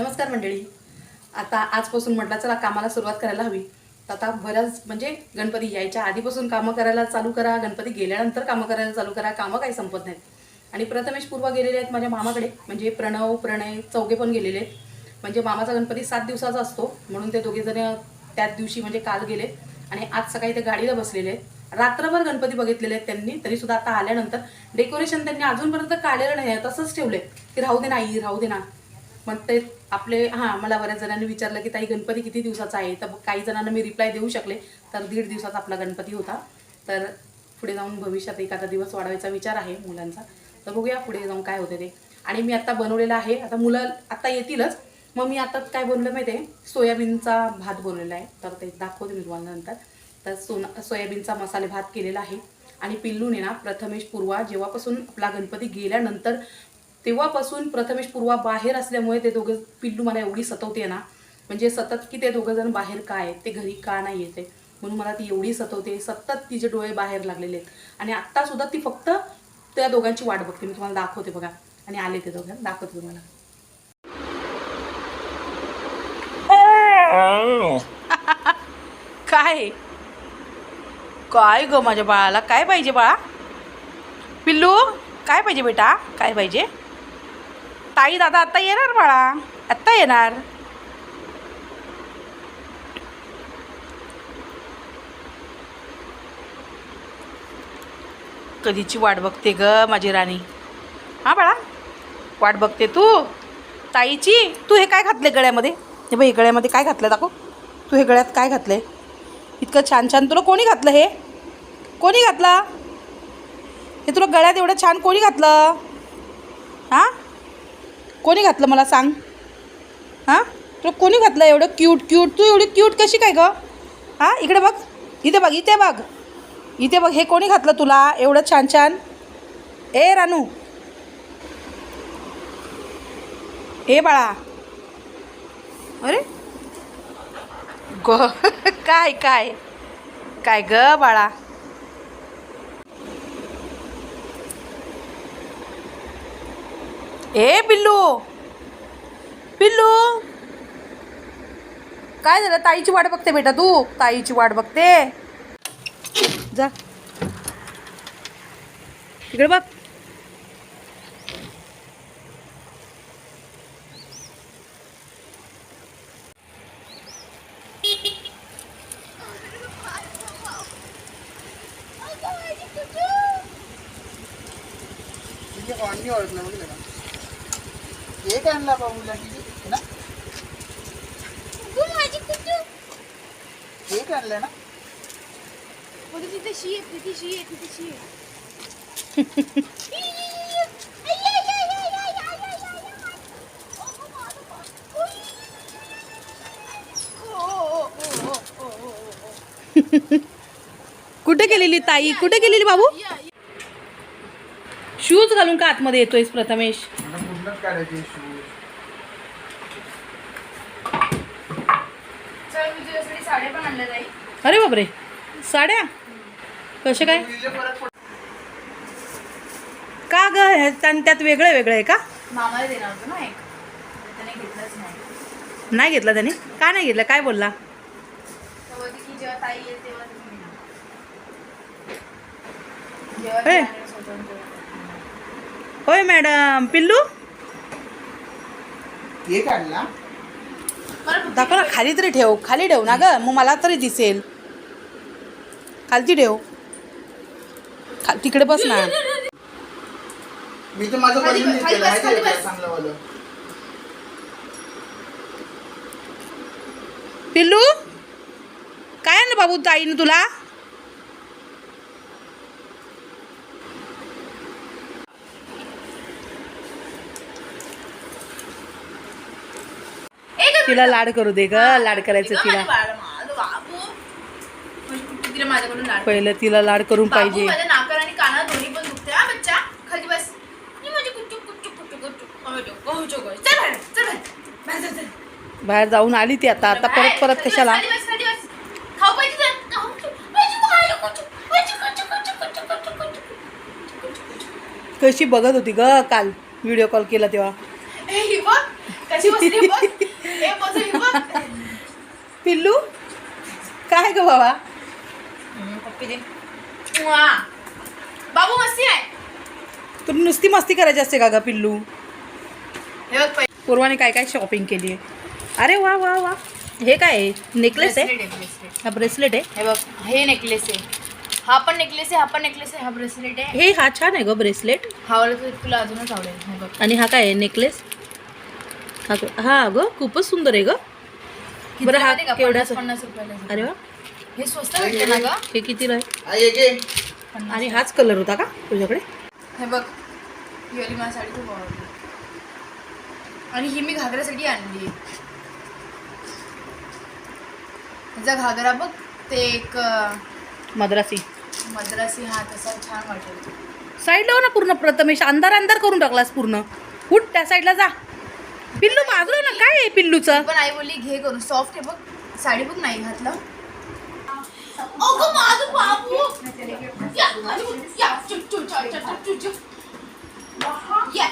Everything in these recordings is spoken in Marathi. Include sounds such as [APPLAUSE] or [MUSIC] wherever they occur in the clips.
नमस्कार मंडळी. आता आजपासून म्हटलं चला कामाला सुरुवात करायला हवी. तर आता बऱ्याच म्हणजे गणपती यायच्या आधीपासून कामं करायला चालू करा गणपती गेल्यानंतर कामं करायला चालू करा कामं काही संपत नाहीत. आणि प्रथमेश पूर्वा गेलेले आहेत माझ्या मामाकडे म्हणजे प्रणव प्रणय चौघे पण गेलेले आहेत. म्हणजे मामाचा गणपती सात दिवसाचा असतो म्हणून ते दोघेजण त्याच दिवशी म्हणजे काल गेले. आणि आज सकाळी ते गाडीला बसलेले आहेत. रात्रभर गणपती बघितलेले आहेत त्यांनी तरी सुद्धा आता आल्यानंतर डेकोरेशन त्यांनी अजूनपर्यंत काढलेलं नाही आहे तसंच ठेवलंय. की राहू दे ना आई राहू दे ना. मग ते आपले हां मला बऱ्याच जणांनी विचारलं की ताई गणपती किती दिवसाचा आहे? तर काही जणांना मी रिप्लाय देऊ शकले तर दीड दिवसाचा आपला गणपती होता. तर पुढे जाऊन भविष्यात एखादा दिवस वाढवायचा विचार आहे मुलांचा. तर बघूया पुढे जाऊन काय होते ते. आणि मी आत्ता बनवलेलं आहे आता मुलं आत्ता येतीलच. मग मी आता काय बनवलं माहिती आहे सोयाबीनचा भात बनवलेला आहे. तर ते दाखवते मी तुम्हाला नंतर. तर सोना सोयाबीनचा मसाले भात केलेला आहे. आणि पिल्लूने ना प्रथमेश पूर्वा जेव्हापासून आपला गणपती गेल्यानंतर तेव्हापासून प्रथमेश पूर्वा बाहेर असल्यामुळे ते दोघं पिल्लू मला एवढी सतवते ना. म्हणजे सतत की ते दोघं जण बाहेर काय आहेत ते घरी का नाही येते. म्हणून मला ती एवढी सतवते सतत तिचे डोळे बाहेर लागलेले आहेत. आणि आत्तासुद्धा ती फक्त त्या दोघांची वाट बघते. मी तुम्हाला दाखवते बघा. आणि आले ते दोघं. दाखवते तुम्हाला. [LAUGHS] काय? काय ग माझ्या बाळाला? काय पाहिजे बाळा? पिल्लू काय पाहिजे बेटा? काय पाहिजे? ताई दादा आत्ता येणार बाळा? आत्ता येणार. कधीची वाट बघते ग माझी राणी. हां बाळा वाट बघते तू. ताईची तू हे काय घातले गळ्यामध्ये? हे बाई गळ्यामध्ये काय घातलं दाखव. तू हे गळ्यात काय घातलं आहे इतकं छान छान तुला कोणी घातलं हे? कोणी घातलं? हे तुला गळ्यात एवढं छान कोणी घातलं? हां? कोणी घातलं मला सांग? हां? तुला कोणी घातलं एवढं क्यूट क्यूट तू एवढी क्यूट कशी काय ग? हां? इकडे बघ. इथे बघ इथे बघ. इथे बघ हे कोणी घातलं तुला? एवढं छान छान. ए रानू. ए बाळा. अरे. ग [LAUGHS] काय काय? काय ग बाळा? ए पिल्लू. पिल्लू. काय झालं? ताईची वाट बघते बेटा तू. ताईची वाट बघते. जा. इकडे बघ. केक आणला ना? आणला ना? कुठे गेलेली ताई? कुठे गेलेली बाबू? शूज घालून का आतमध्ये येतोयस प्रथमेश? पूर्णच काढायचे शूज चल मी तुझ्यासाठी साड्या पण आणल्या जाईल अरे बापरे. साड्या? कसे काय? का ग? आणि त्यात वेगळं वेगळं आहे का? मामाला देणार होतो ना एक. त्याने घेतलंच नाही. नाही घेतला त्याने? का नाही घेतलं? काय बोलला? तर बोलते की जेव्हा ताई येईल तेव्हा तुम्ही येणार. जेव्हा ए. ती आणेल स्वतंत्र. होय मॅडम. पिल्लू? फक्त दाखव ना. खाली तरी ठेव. खाली ठेव ना ग. मग मला तरी दिसेल. खालती ठेव. खा तिकडे बस ना. मी तर माझं खाली बलून बस, खाली घेतलेलं बस, माहिती आहे खाली का बस. चांगलं वालं? पिल्लू? काय आणलं बाबू ताईने तुला? तिला लाड करू दे ग लाड करायचं तिला. पहिलं तिला लाड करून पाहिजे. बाहेर जाऊन आली ती आता. आता परत परत कशाला? कशी बघत होती ग काल? व्हिडिओ कॉल केला तेव्हा. कशी [LAUGHS] पिल्लू? काय ग बाबा. बाबू मस्ती आहे? तुला नुसती मस्ती करायची असते का ग पिल्लू? हे पूर्वाने काय काय शॉपिंग केली आहे? अरे वा वा वा. हे काय आहे? नेकलेस आहे? ब्रेसलेट आहे ब्रेसलेट हा ब्रेसलेट आहे? हे बघ हे नेकलेस आहे. हा पण नेकलेस आहे हा पण नेकलेस आहे हा ब्रेसलेट आहे. हे हा छान आहे ग ब्रेसलेट हा तुला अजूनच आवडेल. हे आणि हा काय आहे? नेकलेस हा हा ग खूपच सुंदर आहे ग. बरं हा? केवढ्याचा पन्नास रुपयाला. अरे वा. हे स्वस्त भेटते ना ग? हे कितीला आहे हा. आणि हाच कलर होता का तुझ्याकडे? हे बघ ही वाली मला साडी खूप आवडली. आणि ही मी घागऱ्यासाठी आणली. ह्याचा घागरा बघ ते एक मद्रासी. मद्रासी हा तसा छान वाटेल. साईडला हो ना पूर्ण प्रथमेश अंधार अंधार करून टाकलास पूर्ण. उठ त्या साईडला जा. पिल्लू बाजूला ना काय आहे पिल्लूचं? पण आई बोलली घे करून सॉफ्ट आहे बघ साडी बघ नाही घातलं. अगं माझं बाबू! या, माझी या. या.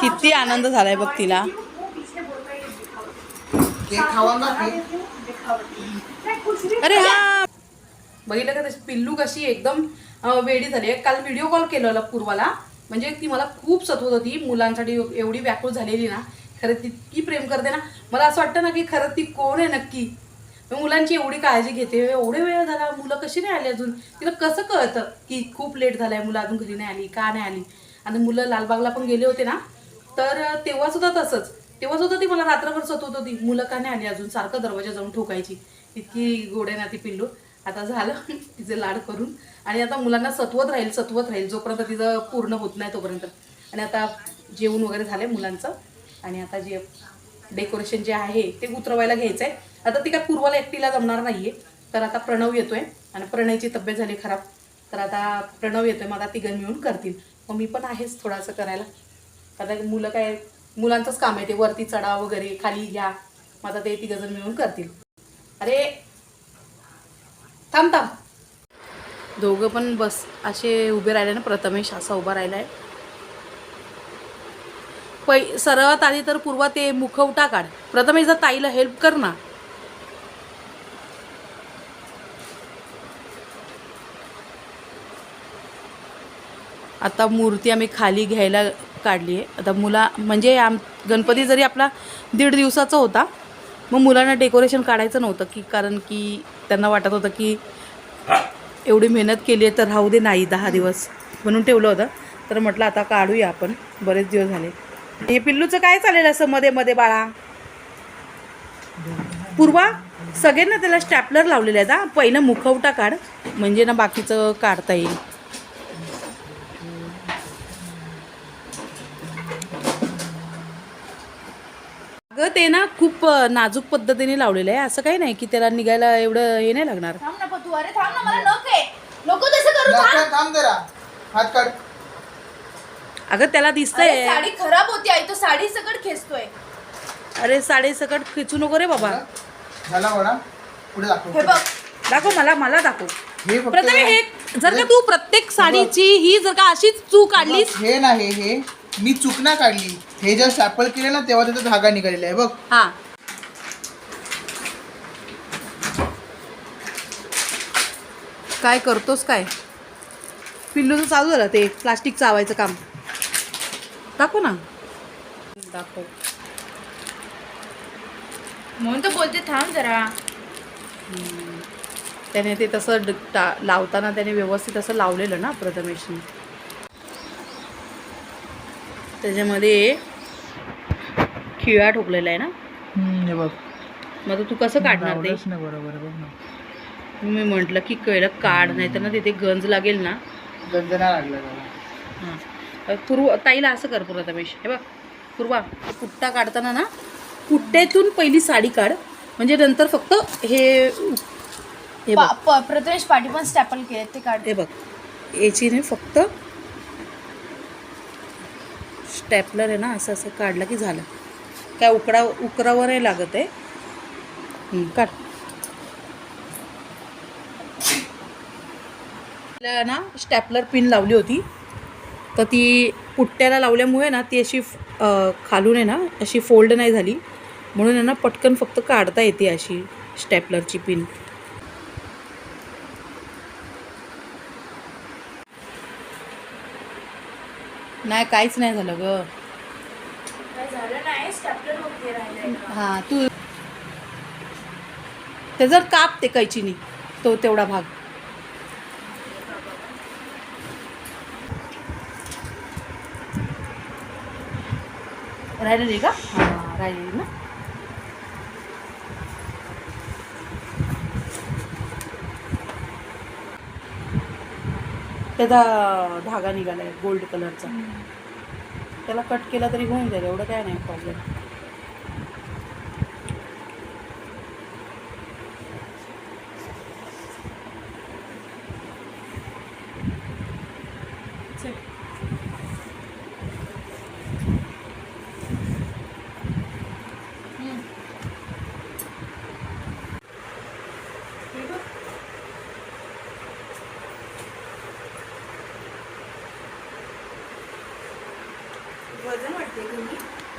किती आनंद झालाय बघ तिला. ना अरे हा बघितलं का तशी पिल्लू कशी एकदम वेडी झाली. आहे काल व्हिडिओ कॉल केलेला पूर्वाला. म्हणजे ती मला खूप सतवत होती. मुलांसाठी एवढी व्याकुळ झालेली ना. खरं ती प्रेम करते ना. मला असं वाटतं ना की खरं ती कोण आहे नक्की? मुलांची एवढी काळजी घेते. एवढे वेळ झाला. मुलं कशी नाही आली अजून? तिला कसं कळतं की खूप लेट झालंय. मुलं अजून घरी नाही आली का नाही आली? आणि मुलं लालबागला पण गेले होते ना. तर तेव्हा सुद्धा तसंच. तेव्हा सुद्धा ती मला रात्रभर सतवत होती. मुलं का नाही आली अजून? सारखं दरवाजा जाऊन ठोकायची. इतकी गोड्या ना ती पिल्लू. आता झालं [LAUGHS] तिचे लाड करून. आणि आता मुलांना सतवत राहील सतवत राहील जोपर्यंत तिचं पूर्ण होत नाही तोपर्यंत. आणि आता जेवण वगैरे झालंय मुलांचं. आणि आता जे डेकोरेशन जे आहे ते उतरवायला घ्यायचं आहे आता ती काय पूर्वाला एकटीला जमणार नाहीये. तर आता प्रणव येतो आहे आणि प्रणयची तब्येत झाली खराब. तर आता प्रणव येतोय मग आता तिघं मिळून करतील. मग मी पण आहेच थोडंसं करायला. आता मुलं काय मुलांचंच काम आहे ते. वरती चढा वगैरे खाली घ्या. मग आता ते तिघंजण मिळून करतील. अरे थांब थांब. दोघं पण बस असे उभे राहिले ना प्रथमेश असा उभा राहिलाय. पै सर्वात आधी तर पूर्वा ते मुखवटा काढ. प्रथमेश जर ताईला हेल्प कर ना. आता मूर्ती आम्ही खाली घ्यायला काढली आहे आता मुला म्हणजे आम गणपती जरी आपला दीड दिवसाचा होता मग मुलांना डेकोरेशन काढायचं नव्हतं की कारण की त्यांना वाटत होतं की एवढी मेहनत केली आहे तर राहू दे नाही दहा दिवस म्हणून ठेवलं होतं. तर म्हटलं आता काढूया आपण. बरेच दिवस झाले. हे पिल्लूचं काय चालेल असं मध्ये मध्ये बाळा? पूर्वा सगळ्यांना त्याला स्टॅपलर लावलेले आहेत हा पहिलं मुखवटा काढ. म्हणजे ना बाकीचं काढता येईल. अगं ते ना खूप नाजूक पद्धतीने लावलेलं आहे. असं काही नाही की त्याला निघायला एवढं हे नाही लागणार. थांब ना पतू अरे थांब ना मला नक आहे. नको तसं करू थांब. नाश्ता थांब जरा. हात काढ. अगं त्याला अरे, दिसतंय साडी खराब होती आई. तो साडी सकट खेचतोय. अरे साडे सकट खिचू नको रे बाबा. झाला? वडा पुढे दाखव. हे बघ. दाखव मला मला दाखव. हे फक्त प्रथमे हे जर का तू प्रत्येक साडीची ही जर का अशीच चूक काढलीस हे नाही हे मी चुकना काढली. हे जेव्हा सॅपल केले ना तेव्हा त्याचा धागा निघालेला आहे बघ. हा. काय करतोस काय? पिल्लूचं चालू झालं ते प्लास्टिक चावायचं काम. दाखव ना. दाखव. म्हणून तर बोलते थांब जरा. त्याने ते तसं ड- टा- लावताना त्याने व्यवस्थित असं लावलेलं ना प्रथमेशने. त्याच्यामध्ये खिळा ठोकलेला आहे ना? हे बघ. मग आता तू कसं काढणार ते? नाही बरोबर बघ ना. मी म्हटलं की कळलं काढ नाही तर ना तिथे गंज लागेल ना. गंजना लागला त्याला हां. पूर्व ताईला असं कर प्रथमेश हे बघ पूर्वा पुट्टा काढताना ना पुट्ट्यातून पहिली साडी काढ. म्हणजे नंतर फक्त हे हे बघ. पा- प- प्रथमेश पाठी पण स्टॅपल केले ते काढ. हे बघ. याची नाही फक्त स्टॅपलर आहे ना असं असं काढलं की झालं. काय उकडा उकरावरही लागत आहे. हं, काढ. ना स्टॅपलर पिन लावली होती. तर ती पुट्ट्याला लावल्यामुळे ना ती अशी खालून आहे ना अशी फोल्ड नाही झाली. म्हणून आहे ना पटकन फक्त काढता येते अशी स्टॅपलरची पिन. नाही काहीच नाही झालं ग. हां तू ते जर काप ते कैचीनी तो तेवढा भाग. राहिलेली का? हां राहिलेली ना? त्याचा धागा निघालाय गोल्ड कलरचा. त्याला कट केला तरी होऊन जाईल एवढं काय नाही प्रॉब्लेम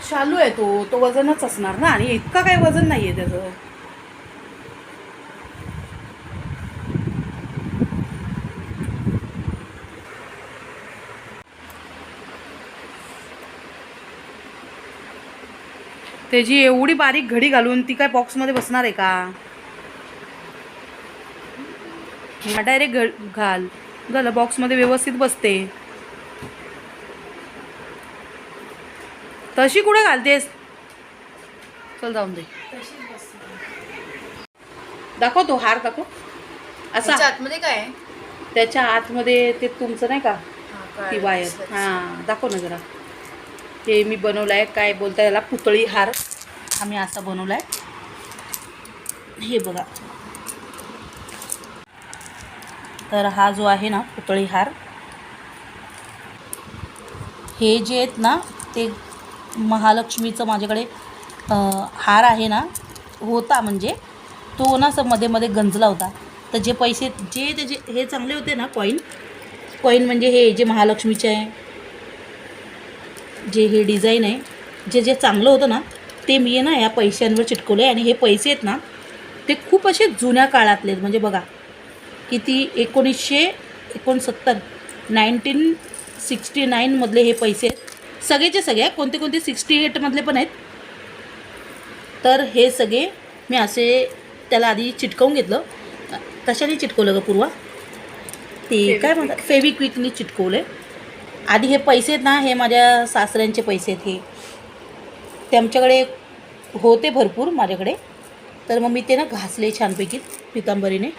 शालू आहे तो. तो वजनच असणार ना आणि इतका काय वजन नाही आहे त्याचं. त्याची एवढी बारीक घडी घालून ती काय बॉक्समध्ये बसणार आहे का? डायरेक्ट घ घाल. झालं बॉक्समध्ये व्यवस्थित बसते. तशी कुठे घालतेस? चल जाऊन दे. दाखव तो हार दाखव. असा. आतमध्ये काय आहे? त्याच्या आतमध्ये ते तुमचं नाही का? हा, ती वायर. हां दाखव ना जरा. ते मी बनवलाय काय बोलता याला पुतळी हार. आम्ही असा बनवलाय. हे बघा. तर हा जो आहे ना पुतळी हार हे जे आहेत ना ते महालक्ष्मीचं माझ्याकडे हार आहे ना होता म्हणजे तो ना असं मध्ये मध्ये गंजला होता. तर जे पैसे जे त्याचे हे चांगले होते ना कॉईन कॉईन म्हणजे हे जे महालक्ष्मीचे आहे जे हे डिझाईन आहे जे जे चांगलं होतं ना ते मी ना या पैशांवर चिटकवले आणि हे पैसे आहेत ना ते खूप असे जुन्या काळातले आहेत. म्हणजे बघा किती एकोणीसशे एकोणसत्तर नाईन्टीन सिक्स्टी नाईनमधले हे पैसे आहेत. सगळेचे सगळे कोणते कोणते सिक्स्टी एटमधले पण आहेत. तर हे सगळे मी असे त्याला आधी चिटकवून घेतलं. कशाने चिटकवलं ग पूर्वा? ते काय म्हणतात? फेविक्विकनी चिटकवले आधी हे पैसे आहेत ना हे माझ्या सासऱ्यांचे पैसे आहेत हे. त्यांच्याकडे होते भरपूर माझ्याकडे. तर मग मी ते ना घासले छानपैकी पितांबरीने.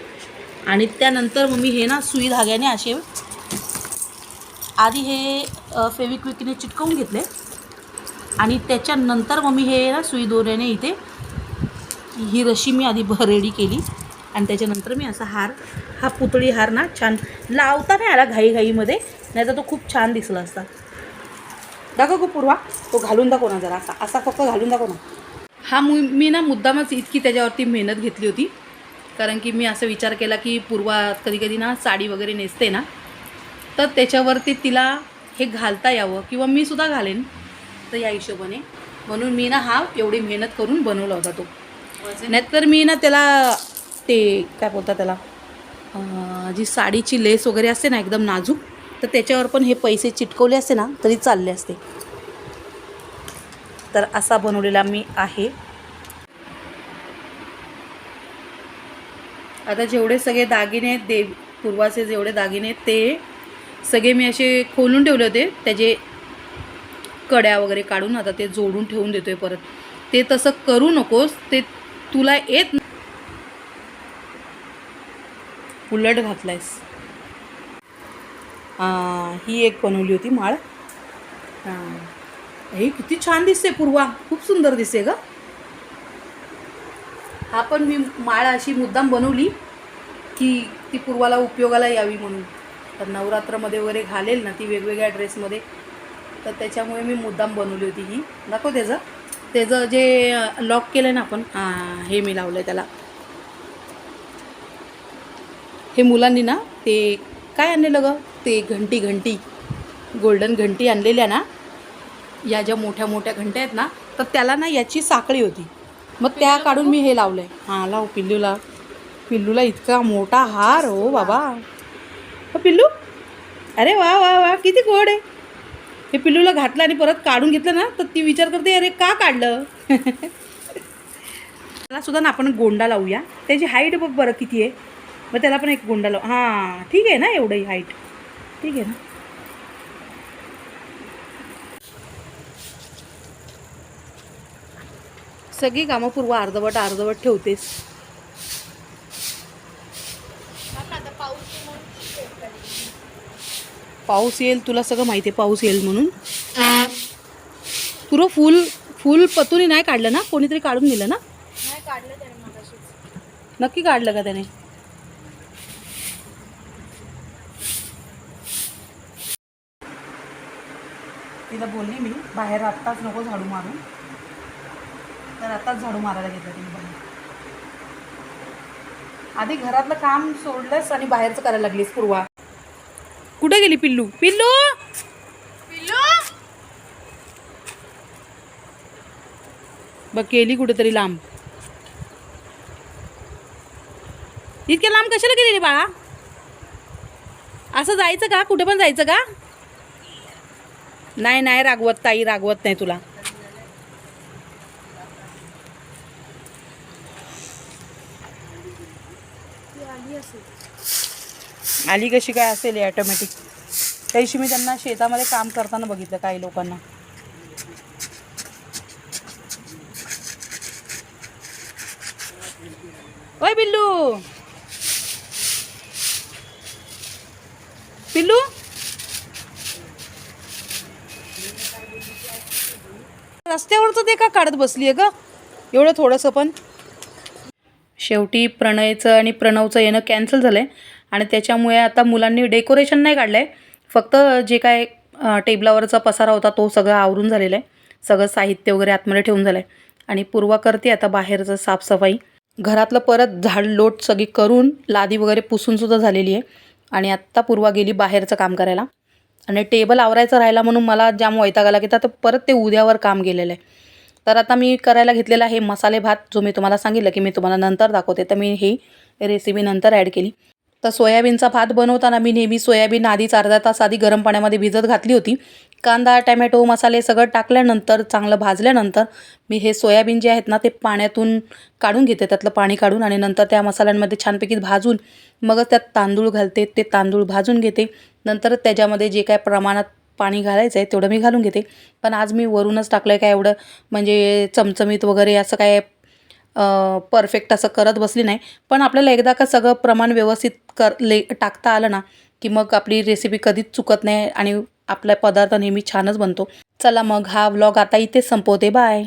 आणि त्यानंतर मग मी हे ना सुई धाग्याने असे आधी हे फेविक्विकने चिटकवून घेतले. आणि त्याच्यानंतर मग मी हे ना सुई दोऱ्याने इथे ही रशी मी आधी रेडी केली. आणि त्याच्यानंतर मी असा हार हा पुतळी हार ना छान लावता नाही आला घाईघाईमध्ये नाही तर तो खूप छान दिसला असता. दाखव गो पूर्वा तो घालून दाखव ना जरा असा असा फक्त घालून दाखव ना. हा मु मी ना मुद्दामच इतकी त्याच्यावरती मेहनत घेतली होती. कारण की मी असा विचार केला की पूर्वा कधी कधी ना साडी वगैरे नेसते ना तर त्याच्यावरती तिला हे घालता यावं किंवा मी सुद्धा घालेन तर या हिशोबाने. म्हणून मी ना हा एवढी मेहनत करून बनवला होता तो. वजन नाहीतर मी ना त्याला ते काय बोलतात त्याला जी साडीची लेस वगैरे असते ना एकदम नाजूक तर त्याच्यावर पण हे पैसे चिटकवले असते ना तरी चालले असते. तर असा बनवलेला मी आहे. आता जेवढे सगळे दागिने आहेत देव पूर्वाचे जेवढे दागिने ते सगळे मी असे खोलून ठेवले होते. त्याचे कड्या वगैरे काढून आता ते जोडून ठेवून देतोय परत. ते तसं करू नकोस. ते तुला येत उलट घातलायस. ही एक बनवली होती माळ. हे किती छान दिसते पूर्वा. खूप सुंदर दिसते ग. हा पण मी माळ अशी मुद्दाम बनवली की ती पूर्वाला उपयोगाला यावी म्हणून. तर नवरात्रामध्ये वगैरे घालेल ना ती वेगवेगळ्या ड्रेसमध्ये तर त्याच्यामुळे मी मुद्दाम बनवली होती ही. दाखव त्याचं. त्याचं जे लॉक केलं ना आपण. हां हे मी लावलं आहे त्याला. हे मुलांनी ना ते काय आणलेलं ग ते घंटी घंटी. गोल्डन घंटी आणलेल्या ना. या ज्या मोठ्या मोठ्या घंट्या आहेत ना तर त्याला ना याची साखळी होती. मग त्या काढून मी हे लावलं आहे हां लाव पिल्लूला. पिल्लूला इतका मोठा हार हो बाबा. हो पिल्लू? अरे वा वा वा किती गोड आहे. हे पिल्लूला घातलं आणि परत काढून घेतलं ना तर ती विचार करते अरे का काढलं? [LAUGHS] त्याला सुद्धा ना आपण गोंडा लावूया. त्याची हाईट बघ बरं किती आहे. मग त्याला पण एक गोंडा लावू. हां ठीक आहे ना एवढंही हाईट ठीक आहे ना. सगळी कामं पूर्व अर्धवट अर्धवट ठेवतेस थांब ना, आता पाऊस आहे म्हणून save करेन. पाऊस येईल तुला सगळं माहिती आहे पाऊस येईल म्हणून. पुरं फुल फुल पतुनी नाही काढलं ना? कोणीतरी काढून दिलं ना? नक्की काढलं का त्याने? तिला बोलली मी बाहेर आत्ताच नको झाडू मारू तर आत्ताच झाडू मारायला घेतलं तिने बाहेर. आधी घरातलं काम सोडलंस आणि बाहेरचं करायला लागलीस पूर्वा. कुठे गेली पिल्लू? पिल्लू? पिल्लू? बघ गेली कुठेतरी लांब. इतक्या लांब कशाला गेलेली बाळा? असं जायचं का? कुठे पण जायचं का? नाही नाही रागवत ताई रागवत नाही तुला. आली असेल आली कशी काय असेल ऑटोमॅटिक त्या दिवशी मी त्यांना शेतामध्ये काम करताना बघितलं काही लोकांना. ओय बिल्लू पिल्लू. तर ते का काढत बसली आहे का एवढं थोडंसं पण. शेवटी प्रणयचं आणि प्रणवचं येणं कॅन्सल झालं आहे आणि त्याच्यामुळे आता मुलांनी डेकोरेशन नाही काढलं आहे फक्त जे काय टेबलावरचा पसारा होता तो सगळं आवरून झालेला आहे. सगळं साहित्य वगैरे आतमध्ये ठेवून झालं आहे आणि पूर्वा करते आता बाहेरचं साफसफाई. घरातलं परत झाड लोट सगळी करून लादी वगैरे पुसूनसुद्धा झालेली आहे. आणि आत्ता पूर्वा गेली बाहेरचं काम करायला. आणि टेबल आवरायचं राहिला म्हणून मला जाम वैताग आला की तर परत ते उद्यावर काम गेलेलं आहे. तर आता मी करायला घेतलेला आहे मसाले भात जो मी तुम्हाला सांगितलं की मी तुम्हाला नंतर दाखवते. तर मी ही रेसिपी नंतर ॲड केली. तर सोयाबीनचा भात बनवताना मी नेहमी सोयाबीन आधीच अर्धा तास आधी गरम पाण्यामध्ये भिजत घातली होती. कांदा टॅमॅटो मसाले सगळं टाकल्यानंतर चांगलं भाजल्यानंतर मी हे सोयाबीन जे आहेत ना ते पाण्यातून काढून घेते. त्यातलं पाणी काढून आणि नंतर त्या मसाल्यांमध्ये छानपैकी भाजून मगच त्यात तांदूळ घालते. ते तांदूळ भाजून घेते. नंतर त्याच्यामध्ये जे काय प्रमाणात पाणी घालायचं आहे तेवढं मी घालून घेते. पण आज मी वरूनच टाकलं आहे काय एवढं म्हणजे चमचमीत वगैरे असं काय परफेक्ट असं करत बसली नाही. पण आपल्याला एकदा का सगळं प्रमाण व्यवस्थित कर ले टाकता आलं ना की मग आपली रेसिपी कधीच चुकत नाही आणि आपला पदार्थ नेहमी छानच बनतो. चला मग हा व्लॉग आता इथेच संपवते. बाय